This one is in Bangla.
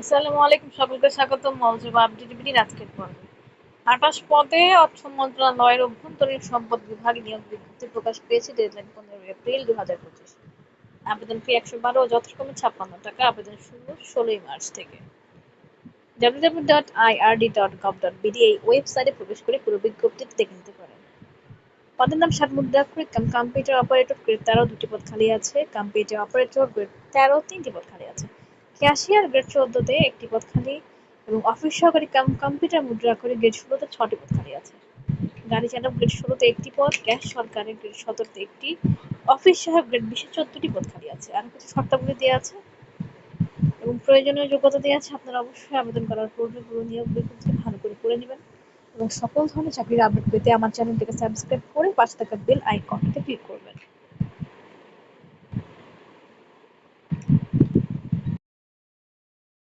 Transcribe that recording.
আসসালামু আলাইকুম, সকলকে স্বাগতম। মৌজুব আপডেট বিডির আজকের পর্বে। পদে অর্থ মন্ত্রণালয়ের অভ্যন্তরীণ সম্পদ নিয়োগ বিজ্ঞপ্তি প্রকাশ পেয়েছে ডেডলাইন এপ্রিল দু হাজার পঁচিশ। আবেদন ফি একশো বারো যথাক্রমে ছাপ্পান্ন টাকা। আবেদন শুরু ষোলোই মার্চ থেকে। W W dot IRD dot gov dot BD এই ওয়েবসাইটে প্রবেশ করে পুরো বিজ্ঞপ্তিটি দেখে নিতে পারেন। পদের নাম সাত মুদ্রাক্ষরিক কম্পিউটার অপারেটর গ্রেড তেরো, দুটি পদ খালি আছে। কম্পিউটার অপারেটর গ্রেড তেরো, তিনটি পদ খালি আছে। ক্যাশিয়ার গ্রেড চোদ্দতে একটি পদ খালি এবং অফিস সহকারী কাম কম্পিউটার মুদ্রাক্ষরিক গ্রেড ষোলোতে ছটি পদ খালি আছে। গাড়ি চালক গ্রেড ষোলোতে একটি পদ গ্যাস সরকারের গ্রেড সতেরোতে একটি, অফিস সহায়ক গ্রেড বিশে চোদ্দটি পদ খালি আছে। আর কিছু শর্তাবলী দেওয়া আছে এবং প্রয়োজনীয় যোগ্যতা দেওয়া আছে, আপনারা অবশ্যই আবেদন করার পূর্বে পুরো নিয়োগ বিজ্ঞপ্তি ভালো করে পড়ে নেবেন এবং সকল ধরনের চাকরির আপডেট পেতে আমার চ্যানেলটিকে সাবস্ক্রাইব করে পাশে থাকা বেল আইকনটিতে ক্লিক করবেন।